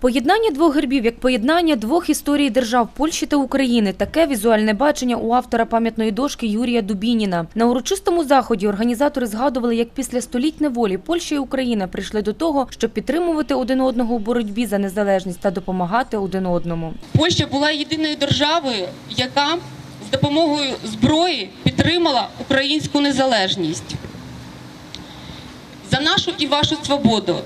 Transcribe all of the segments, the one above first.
Поєднання двох гербів як поєднання двох історій держав Польщі та України. Таке візуальне бачення у автора пам'ятної дошки Юрія Дубініна. На урочистому заході організатори згадували, як після століть неволі Польща і Україна прийшли до того, щоб підтримувати один одного у боротьбі за незалежність та допомагати один одному. Польща була єдиною державою, яка з допомогою зброї підтримала українську незалежність. За нашу і вашу свободу.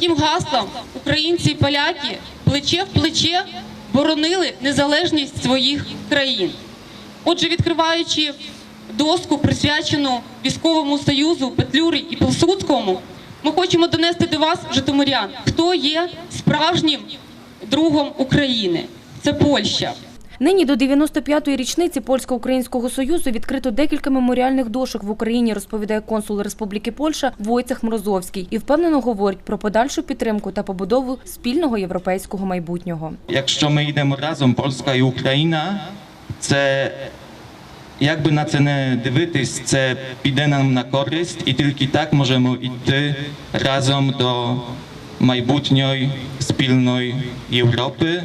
Таким гаслом українці і поляки плече в плече боронили незалежність своїх країн. Отже, відкриваючи доску, присвячену військовому союзу Петлюри і Пилсудському, ми хочемо донести до вас, житомирян, хто є справжнім другом України. Це Польща. Нині до 95-ї річниці Польсько-Українського Союзу відкрито декілька меморіальних дошок в Україні, розповідає консул Республіки Польща Войцех Мрозовський. І впевнено говорить про подальшу підтримку та побудову спільного європейського майбутнього. Якщо ми йдемо разом, Польська і Україна, це як би на це не дивитись, це піде нам на користь, і тільки так можемо йти разом до майбутньої спільної Європи,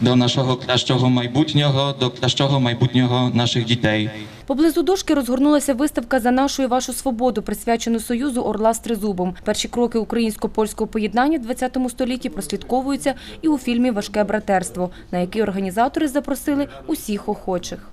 до нашого кращого майбутнього, до кращого майбутнього наших дітей. Поблизу дошки розгорнулася виставка за нашу і вашу свободу, присвячену союзу Орла з тризубом. Перші кроки українсько-польського поєднання в 20 столітті прослідковуються і у фільмі Важке братерство, на який організатори запросили усіх охочих.